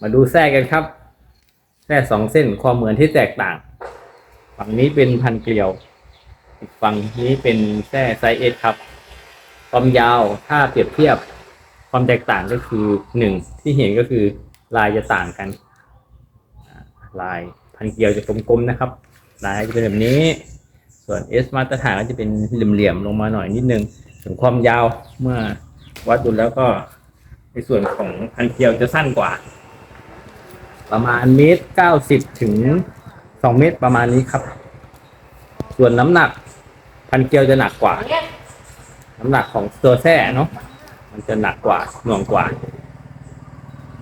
มาดูแทรกกันครับแทรกสองเส้นความเหมือนที่แตกต่าง ฝั่งนี้เป็นพันเกลียว อีกฝั่งนี้เป็นแทร่ไซส์เอสครับ ความยาวถ้าเปรียบเทียบความแตกต่างก็คือหนึ่งที่เห็นก็คือลายจะต่างกัน ลายพันเกลียวจะกลมๆนะครับ ลายจะเป็นแบบนี้ ส่วนเอสมาตรฐานก็จะเป็นเหลี่ยมๆลงมาหน่อยนิดนึงส่วนความยาวเมื่อวัดดูแล้วก็ในส่วนของพันเกลียวจะสั้นกว่า ประมาณเมตรเก้าสิบถึงสองเมตรประมาณนี้ครับ ส่วนน้ำหนักพันเกลียวจะหนักกว่า น้ำหนักของตัวแท้เนาะมันจะหนักกว่าหน่วงกว่า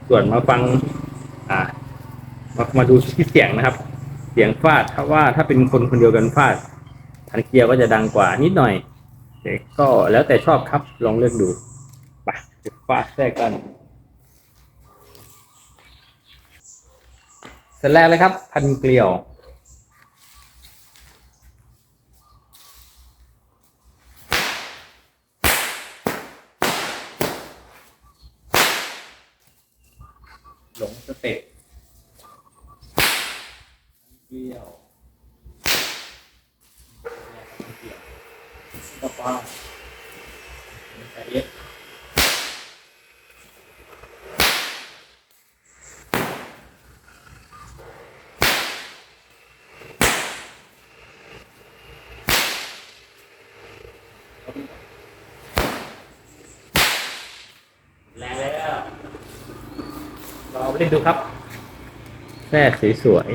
ส่วนมาฟัง อ่า มามาดูที่เสียงนะครับ เสียงฟาดถ้าว่าถ้าเป็นคนคนเดียวกันฟาดพันเกลียวก็จะดังกว่านิดหน่อยแต่ก็แล้วแต่ชอบครับลองเลือกดูไปฟาดแทรกกัน เสร็จแรกเลยครับ พันเกลียวหลงสเต็ปเกลียวเกลียวต่อไปใแรงแล้วลองเอาเล่นดูครับแท่สวย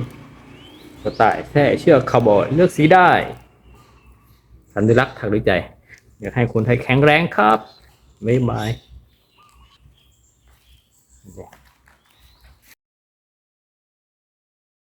ๆสไตล์แท่เชือกคาวบอยเลือกสีได้ สัญลักษณ์ถักด้วยใจ อยากให้คนไทยแข็งแรงครับไม่บาย